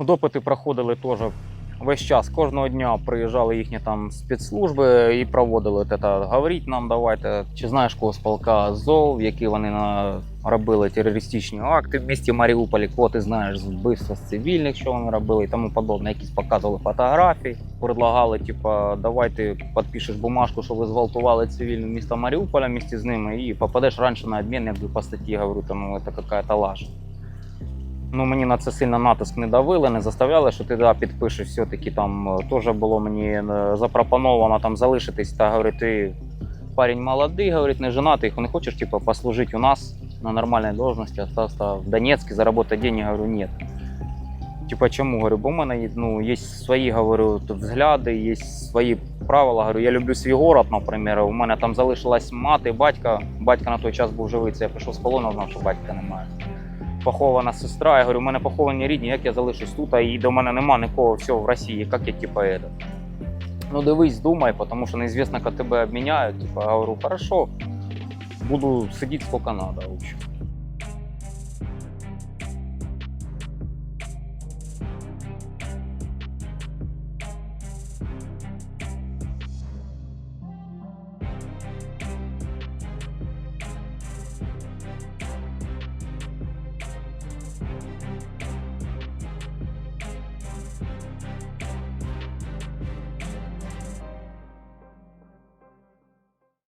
Допити проходили теж весь час. Кожного дня приїжджали їхні там спецслужби і проводили от. Говоріть нам, давайте, чи знаєш кого з полка Азов, які вони робили терористичні акти в місті Маріуполі, кого ти знаєш з вбивства з цивільних, що вони робили і тому подобне. Якісь показували фотографії, предлагали, типа, давайте підпишеш бумажку, що ви зґвалтували цивільне місто Маріуполя місті з ними і попадеш раніше на обмін, якби по статті говорю, там це какая-то лажа. Ну, мені на це сильно натиск не давили, не заставляли, що ти да, підпишеш. Все-таки там е, теж було мені е, запропоновано там залишитись та говорить, ти парень молодий, говорить, не женатий, не хочеш типу, послужити у нас на нормальній должності, остаться в Донецьке, заработать деньги, говорю, нет. Типа чому? Говорю, бо в мене ну, є свої говорю, взгляди, є свої правила. Говорю, я люблю свій город, наприклад. У мене там залишилась мати, батька. Батька на той час був живий. Це я пішов з полону, знав, що батька немає. Похована сестра. Я говорю, у мене поховані рідні, як я залишусь тут, і до мене нема нікого всього в Росії. Як я типу, это? Ну дивись, думай, тому що неізвісно, як тебе обміняють. Типу, я говорю, хорошо, буду сидіти скільки надо.